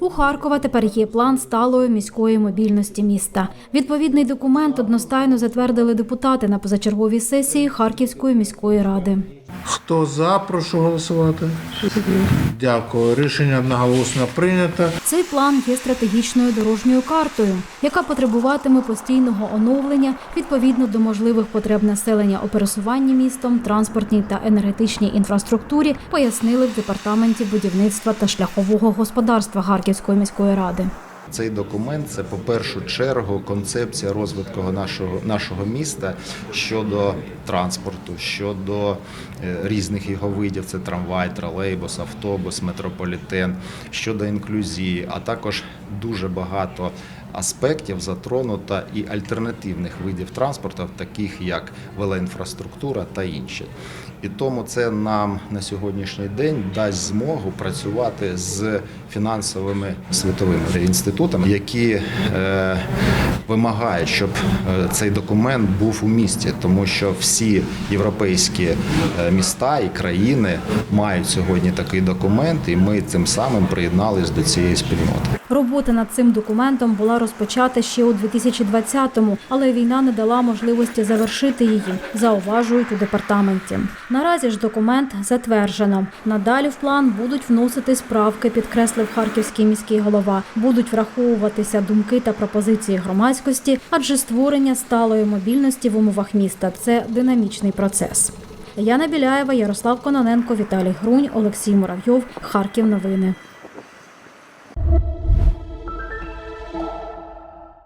У Харкова тепер є план сталої міської мобільності міста. Відповідний документ одностайно затвердили депутати на позачерговій сесії Харківської міської ради. Хто за, прошу голосувати. Дякую. Рішення одноголосно прийнято. Цей план є стратегічною дорожньою картою, яка потребуватиме постійного оновлення відповідно до можливих потреб населення у пересуванні містом, транспортній та енергетичній інфраструктурі, пояснили в департаменті будівництва та шляхового господарства Харківської міської ради. Цей документ це по першу чергу концепція розвитку нашого нашого міста щодо транспорту, щодо е, різних його видів. Це трамвай, тролейбус, автобус, метрополітен, щодо інклюзії, а також дуже багато аспектів затронуто і альтернативних видів транспорту, таких як велоінфраструктура та інші. І тому це нам на сьогоднішній день дасть змогу працювати з фінансовими світовими інститутами, які е, вимагають, щоб е, цей документ був у місті, тому що всі європейські е, міста і країни мають сьогодні такий документ, і ми цим самим приєднались до цієї спільноти. Робота над цим документом була розпочата ще у 2020-му, але війна не дала можливості завершити її, зауважують у департаменті. Наразі ж документ затверджено. Надалі в план будуть вносити справки, підкреслив харківський міський голова. Будуть враховуватися думки та пропозиції громадськості, адже створення сталої мобільності в умовах міста це динамічний процес. Яна Біляєва, Ярослав Кононенко, Віталій Грунь, Олексій Муравйов. Харків. Новини.